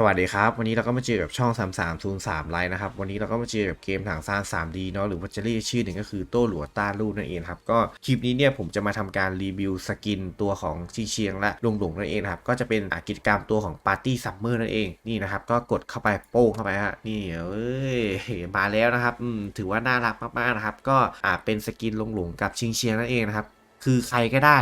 สวัสดีครับ วันนี้เราก็มาเจอกับช่อง 3303ไลน์นะครับ วันนี้เราก็มาเจอกับเกมถังซาน 3D เนาะหรือว่าจะเรียกชื่อหนึ่งก็คือโต้หลัวต้านลู่นั่นเองครับ ก็คลิปนี้เนี่ยผมจะมาทำการรีวิวสกินตัวของชีเชียงและลงหลงนั่นเองครับ ก็จะเป็นอากิจกรรมตัวของปาร์ตี้ซัมเมอร์นั่นเองนี่นะครับ ก็กดเข้าไปโป้งเข้าไปฮะนี่เอ้ยมาแล้วนะครับถือว่าน่ารักมากๆนะครับก็อ่าเป็นสกินลงหลงกับชิงเชียงนั่นเองนะครับ คือใครก็ได้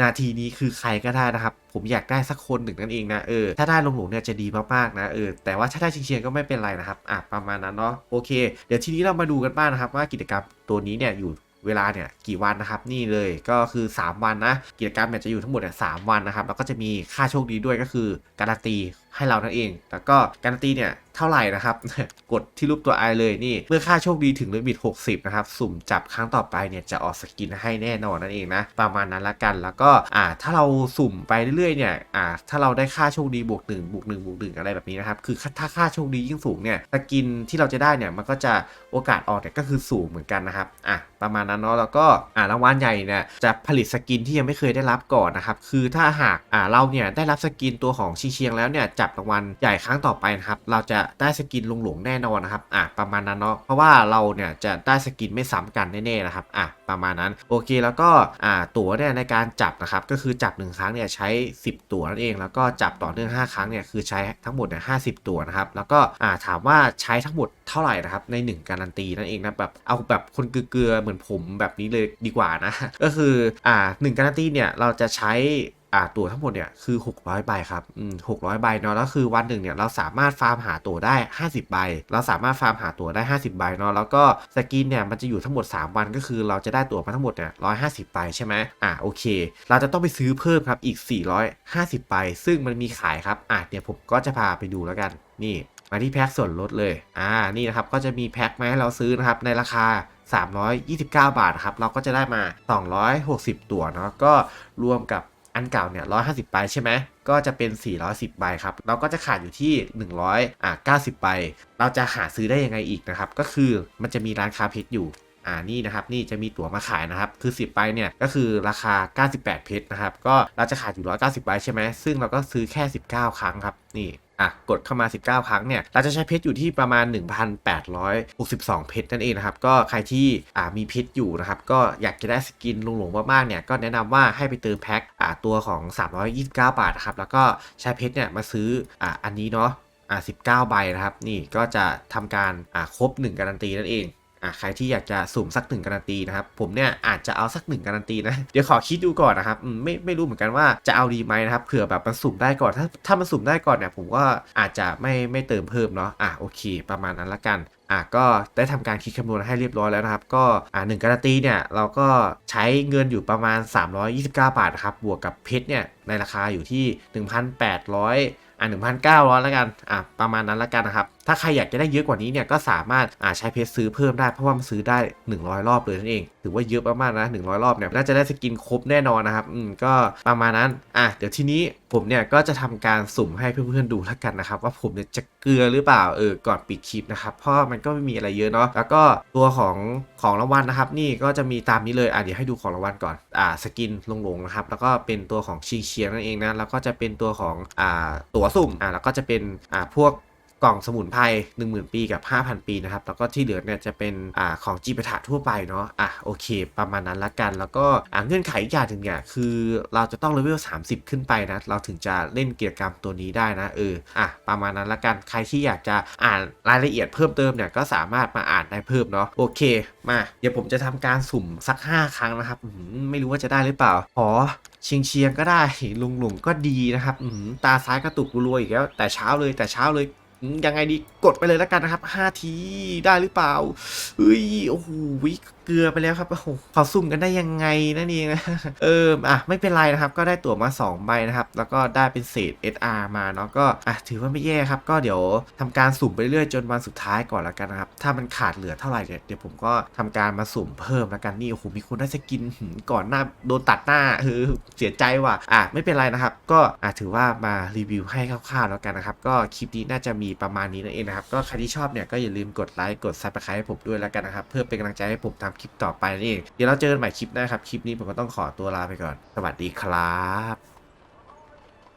นาทีนี้คือใครก็ได้นะครับ ผมอยากได้สักคนหนึ่งนั่นเองนะเออถ้าได้ลงหลงเนี่ยจะดีมากๆนะเออแต่ว่าถ้าได้ชิงเชียงก็ไม่เป็นไรนะครับอะประมาณนั้นเนาะโอเค เดี๋ยวทีนี้เรามาดูกันบ้างนะครับ ว่ากิจกรรมตัวนี้เนี่ยอยู่เวลาเนี่ยกี่วันนะครับนี่เลยก็คือ 3 วันนะกิจกรรมเนี่ยจะอยู่ทั้งหมดเนี่ยสวันนะครับแล้วก็จะมีค่าโชคดีด้วยก็คือการันตีให้เรานั่นเอง แล้วก็การันตีเนี่ยเท่าไหร่นะครับ กดที่รูปตัวไอเลยนี่ เมื่อค่าโชคดีถึงลิมิต 60 นะครับ สุ่มจับครั้งต่อไปเนี่ยจะออกสกินให้แน่นอนนั่นเองนะ ประมาณนั้นละกัน แล้วก็อ่าถ้าเราสุ่มไปเรื่อยๆเนี่ยอ่าถ้าเราได้ค่าโชคดีบวก1บวก1บวก1อะไรแบบนี้นะครับ คือถ้าค่าโชคดียิ่งสูงเนี่ยสกินที่เราจะได้เนี่ยมันก็จะโอกาสออกเนี่ยก็คือสูงเหมือนกันนะครับอะประมาณนั้นเนาะ แล้วก็อ่ารางวัลใหญ่เนี่ยจะผลิตสกินที่ยังไม่เคยได้รับก่อนนะครับ คือถ้าหากอ่าเราเนี่ยได้รับสกินตัวของชีเชียงแล้วเนี่ยจับรางวัลใหญ่ครั้งต่อไปนะครับเราจะได้สกินลงหลงแน่นอนนะครับอะประมาณนั้นเนาะเพราะว่าเราเนี่ยจะได้สกินไม่ซ้ำกันแน่ๆนะครับอะประมาณนั้นโอเคแล้วก็อ่าตั๋วเนี่ยในการจับนะครับก็คือจับ 1 ครั้งเนี่ยใช้ 10 ตั๋วนั่นเอง แล้วก็จับต่อเนื่อง5ครั้งเนี่ยคือใช้ทั้งหมดเนี่ยห้ตั๋วนะครับแล้วก็อ่าถามว่าใช้ทั้งหมดเท่าไหร่นะครับใน 1 การันตีนั่นเองนะแบบเอาแบบคนเกลือเหมือนผมแบบนี้เลยดีกว่านะก็คืออ่าหนึ่งการันตีเนี่ยเราจะใช้ อ่าตั๋วทั้งหมดเนี่ยคือ 600ใบครับอืม600ใบเนาะแล้วคือวันหนึ่งเนี่ยเราสามารถฟาร์มหาตั๋วได้ 50 ใบ เราสามารถฟาร์มหาตั๋วได้ 50 ใบเนาะแล้วก็สกินเนี่ยมันจะอยู่ทั้งหมด 3 วันก็คือเราจะได้ตั๋วมาทั้งหมดเนี่ย150ใบใช่ไหมอ่าโอเค เราจะต้องไปซื้อเพิ่มครับอีก 450ใบซึ่งมันมีขายครับอะเดี๋ยวผมก็จะพาไปดูแล้วกันนี่มาที่แพ็คส่วนลดเลย อ่า นี่นะครับ ก็จะมีแพ็คมาให้เราซื้อนะครับ ในราคา 329 บาทครับ เราก็จะได้มา 260 ตัวเนาะ ก็รวมกับ อันเก่าเนี่ยร้้อยหาสิบใบใช่ไหมก็จะเป็น 410 ใบครับ เราก็จะขาดอยู่ที่100อ่า90 ใบ เราจะหาซื้อได้ยังไงอีกนะครับ ก็คือมันจะมีร้านค้าเพชรอยู่ อ่า นี่นะครับ นี่จะมีตั๋วมาขายนะครับ คือ 10 ใบเนี่ย ก็คือราคา 98 เพชรนะครับ ก็เราจะขาดอยู่ 190 ใบใช่ไหม ซึ่งเราก็ซื้อแค่ 19 ครั้งครับ นี่ อะกดเข้ามา 19 ครั้งเนี่ยเราจะใช้เพชรอยู่ที่ประมาณ 1,862 เพชรนั่นเองนะครับก็ใครที่อ่ามีเพชรอยู่นะครับก็อยากจะได้สกินลงหลงๆมากๆเนี่ยก็แนะนำว่าให้ไปเติมแพ็คอ่าตัวของ 329 บาทครับแล้วก็ใช้เพชรเนี่ยมาซื้ออ่าอันนี้เนาะอ่า19 ใบนะครับนี่ก็จะทำการอ่าครบ 1 การันตีนั่นเอง อะใครที่อยากจะสุ่มสักหนึ่งการันตีนะครับ ผมเนี่ยอาจจะเอาสักหนึ่งการันตีนะ เดี๋ยวขอคิดดูก่อนนะครับไม่ไม่รู้เหมือนกันว่าจะเอาดีไหมนะครับเผื่อแบบมันสุ่มได้ก่อนถ้าถ้ามันสุ่มได้ก่อนเนี่ยผมก็อาจจะไม่ไม่เติมเพิ่มเนาะอะโอเค ประมาณนั้นละกัน อะก็ได้ทำการคิดคำนวณให้เรียบร้อยแล้วนะครับ ก็อ่าหนึ่งการันตีเนี่ยเราก็ใช้เงินอยู่ประมาณ 329 บาทครับบวกกับเพชรเนี่ยในราคาอยู่ที่ 1,800อะ1,900 แล้วกัน อะประมาณนั้นแล้วกันนะครับ ถ้าใครอยากจะได้เยอะกว่านี้เนี่ย ก็สามารถ อ่าใช้เพชรซื้อเพิ่มได้ เพราะว่ามันซื้อได้ 100 รอบเลยนั่นเอง ถือว่าเยอะมากๆนะ 100 รอบเนี่ย น่าจะได้สกินครบแน่นอนนะครับ อืม ก็ประมาณนั้น อะ เดี๋ยวทีนี้ผมเนี่ยก็จะทำการสุ่มให้เพื่อนๆดูแล้วกันนะครับ ว่าผมเนี่ยจะ ลือหรือเปล่าเออก่อนปิดคลิปนะครับเพราะมันก็ไม่มีอะไรเยอะเนาะแล้วก็ตัวของของรางวัลนะครับ นี่ก็จะมีตามนี้เลยอะเดี๋ยวให้ดูของรางวัลก่อนอ่าสกินลงๆนะครับแล้วก็เป็นตัวของชิงเชียงนั่นเองนะแล้วก็จะเป็นตัวของอ่าตั๋วสุ่มอ่าแล้วก็จะเป็นอ่าพวก กล่องสมุนไพร10,000 ปีกับ 5,000 ปีนะครับ แล้วก็ที่เหลือเนี่ยจะเป็นอ่าของจีปถาทั่วไปเนาะอะโอเค ประมาณนั้นละกัน แล้วก็อ่าเงื่อนไขอีกอย่างหนึ่งเนี่ยคือเราจะต้องเลเวล30 ขึ้นไปนะเราถึงจะเล่นกิจกรรมตัวนี้ได้นะเอออะประมาณนั้นละกันใครที่อยากจะอ่านรายละเอียดเพิ่มเติมเนี่ยก็สามารถมาอ่านได้เพิ่มเนาะโอเค มาเดี๋ยวผมจะทำการสุ่มสัก 5 ครั้งนะครับไม่รู้ว่าจะได้หรือเปล่าขอเชียงเชียงก็ได้ลุงหลงก็ดีนะครับตาซ้ายกระตุกรัวอีกแล้วแต่เช้าเลยแต่เช้าเลย ยังไงดีกดไปเลยแล้วกันนะครับ 5 ทีได้หรือเปล่าเฮ้ยโอ้โหเกลือไปแล้วครับโอ้โหเขาซุ่มกันได้ยังไงนั่นเองนะเอออะไม่เป็นไรนะครับ ก็ได้ตั๋วมา 2 ใบนะครับ แล้วก็ได้เป็นเศษ SR มาเนาะก็อะถือว่าไม่แย่ครับ ก็เดี๋ยวทำการสุ่มไปเรื่อยจนวันสุดท้ายก่อนแล้วกันนะครับ ถ้ามันขาดเหลือเท่าไหร่เดี๋ยวผมก็ทำการมาสุ่มเพิ่มแล้วกันนี่โอ้โหมีคนได้สกินก่อนหน้าโดนตัดหน้าเออเสียใจว่ะอะไม่เป็นไรนะครับ ก็อะถือว่ามารีวิวให้คร่าวๆแล้วกันนะครับ ก็คลิปนี้น่าจะมีประมาณนี้นั่นเองนะครับ ก็ใครที่ชอบเนี่ยก็อย่าลืมกดไลค์กดซับสไครต์ให้ผมด้วยแล้วกันนะครับ เพื่อเป็นกำลังใจให้ผมทำคลิปต่อไปนี่เองเดี๋ยวเราเจอกันใหม่คลิปหน้าครับ คลิปนี้ผมก็ต้องขอตัวลาไปก่อน สวัสดีครับ